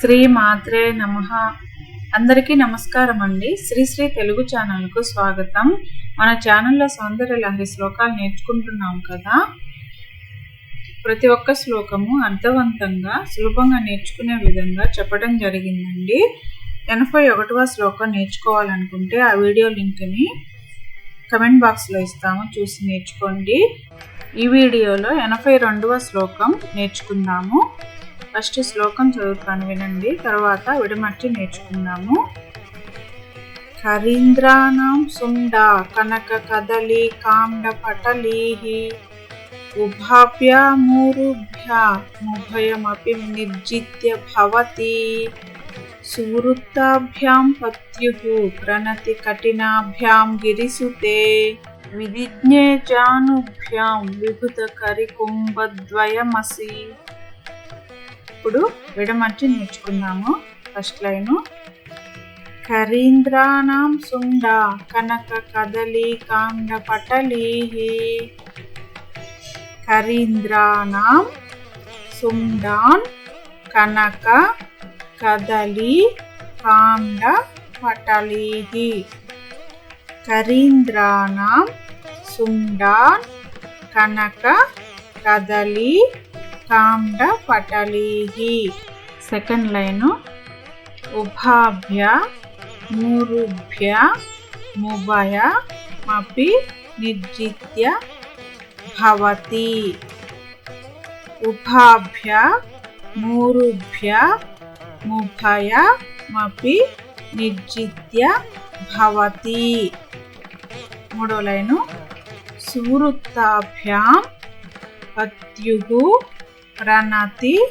శ్రీ మాత్రే నమ. అందరికీ నమస్కారం అండి. శ్రీ శ్రీ తెలుగు ఛానల్కు స్వాగతం. మన ఛానల్లో సౌందర్య లహరి శ్లోకాలు నేర్చుకుంటున్నాం కదా. ప్రతి ఒక్క శ్లోకము అర్థవంతంగా సులభంగా నేర్చుకునే విధంగా చెప్పడం జరిగిందండి. ఎనభై ఒకటవ శ్లోకం నేర్చుకోవాలనుకుంటే ఆ వీడియో లింక్ని కమెంట్ బాక్స్లో ఇస్తాము. చూసి నేర్చుకోండి. ఈ వీడియోలో ఎనభై రెండవ శ్లోకం నేర్చుకుందాము. ఫస్ట్ శ్లోకం చదువుతాను వినండి. తర్వాత విడమట్టి నేర్చుకుందాము. కరీంద్రాణం సుండ కనక కదలి కాండ పటలీహి ఉభాభ్యామూరుభ్య ముభయమపి నిర్జిత్య భవతి సువృత్తాభ్యాం పత్యు ప్రణతి కఠినాభ్యాం గిరిసుతే విధిజ్ఞే జానుభ్యాం విభుత కరికుంభద్వయమసి ఇప్పుడు విడమర్చి నేర్చుకుందాము. ఫస్ట్ లైను కరీంద్రాణం సుండ కనక కదలి కాండ పటలీహి. కరీంద్రాణం సుండాన్ కనక కదలి కాండ పటలీహి. కరీంద్రాణం సుండాన్ కనక కదలి కాండ పటలీహి. Second line. ఉభాభ్య మూరుభ్య ముభయ అపి నిర్జిత్య భవతి. ఉభాభ్య మూరుభ్య ముభయ మపి నిర్జిత్య భవతి. మూడో లైను. సువృత్తాభ్యాం పత్యు ప్రణతి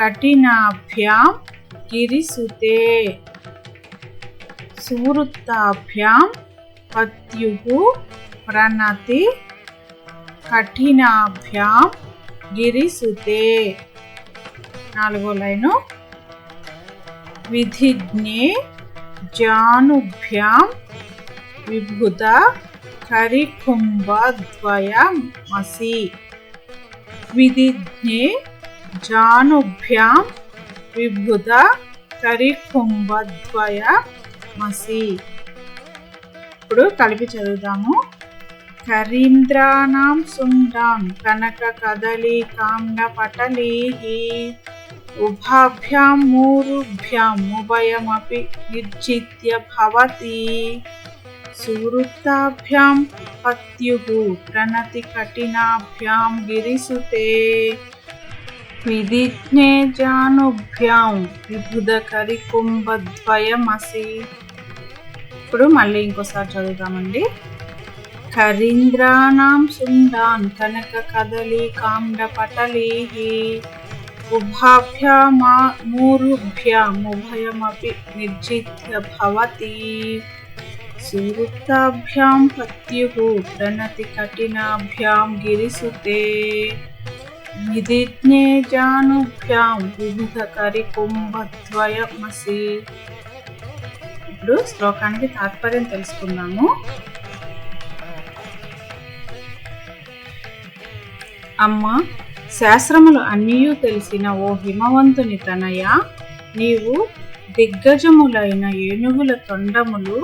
కఠినాభ్యాం గిరిసుతే సువృత్తాభ్యాం పత్యు ప్రణతి కఠినాభ్యాం గిరిసుతే. నాలుగో లైను. విధిజ్ఞే జానుభ్యాం విభుత కరికుంభద్వయమసి. విధిజ్ఞే జానుభ్యాం విభుత కరికుంభద్వయమసి ఇప్పుడు కలిపి చదువుదాము కరీంద్రాణం సుండాం కనక కదలి కాండ పటలీహి ఉభాభ్యాం మూరుభ్యాం ఉభయమపి నిర్జిత్య భవతి। సువృత్తాభ్యాం పత్యుః ప్రణతి కఠినాభ్యాం గిరిసుతే విధిజ్ఞే జానుభ్యాం విబుధ కరికుంభద్వయమసి ఇప్పుడు మళ్ళీ ఇంకోసారి చదువుతామండి కరీంద్రాణం సుందాన్ కనక కదలి కాండ పటలీహి। ఉభాభ్యామా మూరుభ్యాముభయమపి నిర్జిత్య భవతి। సువృత్తాభ్యాం పత్యుః ప్రణతి కఠినాభ్యాం గిరిసుతే విధిజ్ఞే జానుభ్యాం వివిధ కరికుంభద్వయమసి ఇప్పుడు శ్లోకానికి తాత్పర్యం తెలుసుకున్నాము అమ్మ శాస్త్రములు అన్నీయూ తెలిసిన ఓ హిమవంతుని తనయ నీవు దిగ్గజములైన ఏనుగుల తొండములు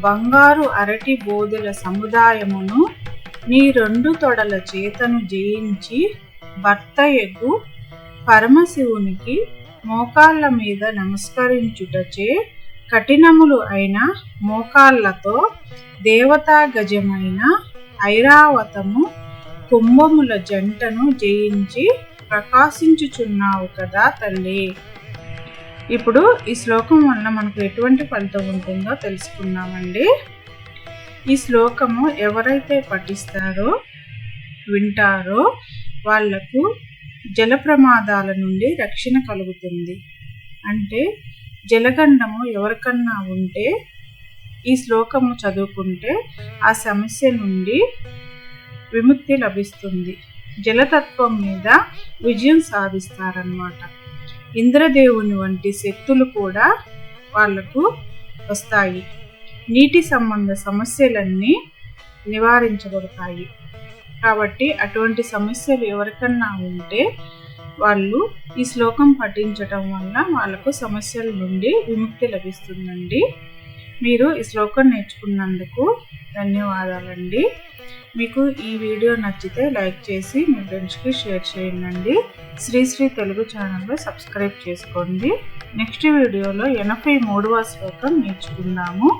బంగారు అరటి బోధుల సముదాయమును నీ రెండు తొడల చేతను జయించి భర్తయ్యకు పరమశివునికి మోకాళ్ళ మీద నమస్కరించుటచే కఠినములు అయిన మోకాళ్ళతో దేవతా గజమైన ఐరావతము కుంభముల జంటను జయించి ప్రకాశించుచున్నావు కదా తల్లి. ఇప్పుడు ఈ శ్లోకం వలన మనకు ఎటువంటి ఫలితం ఉంటుందో తెలుసుకుందామండి. ఈ శ్లోకము ఎవరైతే పఠిస్తారో వింటారో వాళ్ళకు జల ప్రమాదాల నుండి రక్షణ కలుగుతుంది. అంటే జలగండము ఎవరికన్నా ఉంటే ఈ శ్లోకము చదువుకుంటే ఆ సమస్య నుండి విముక్తి లభిస్తుంది. జలతత్వం మీద విజయం సాధిస్తారన్నమాట. ఇంద్రదేవుని వంటి శక్తులు కూడా వాళ్ళకు వస్తాయి. నీటి సంబంధ సమస్యలన్నీ నివారించబడతాయి. కాబట్టి అటువంటి సమస్యలు ఎవరికన్నా ఉంటే వాళ్ళు ఈ శ్లోకం పఠించటం వల్ల వాళ్ళకు సమస్యల నుండి విముక్తి లభిస్తుందండి. మీరు ఈ శ్లోకం నేర్చుకున్నందుకు ధన్యవాదాలండి. మీకు ఈ వీడియో నచ్చితే లైక్ చేసి మీ ఫ్రెండ్స్కి షేర్ చేయండి. శ్రీశ్రీ తెలుగు ఛానల్లో సబ్స్క్రైబ్ చేసుకోండి. నెక్స్ట్ వీడియోలో ఎనభై మూడవ శ్లోకం నేర్చుకుందాము.